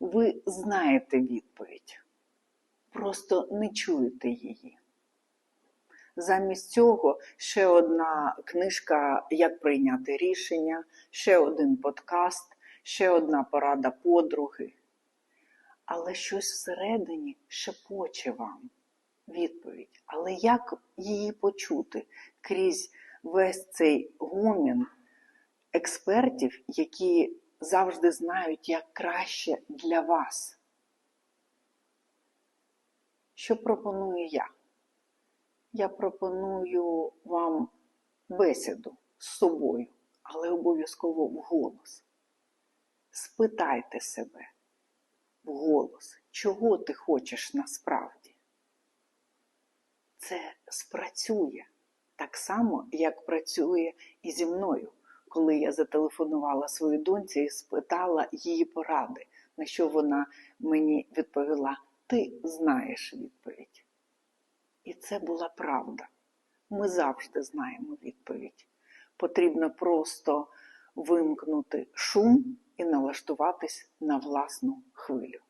Ви знаєте відповідь, просто не чуєте її. Замість цього ще одна книжка Як прийняти рішення, ще один подкаст, ще одна порада подруги. Але щось всередині шепоче вам відповідь. Але як її почути крізь весь цей гомін експертів, які завжди знають, як краще для вас? Що пропоную я? Я пропоную вам бесіду з собою, але обов'язково вголос. Спитайте себе вголос, чого ти хочеш насправді. Це спрацює так само, як працює і зі мною, коли я зателефонувала своїй доньці і спитала її поради, на що вона мені відповіла: Ти знаєш відповідь. І це була правда. Ми завжди знаємо відповідь. Потрібно просто вимкнути шум і налаштуватись на власну хвилю.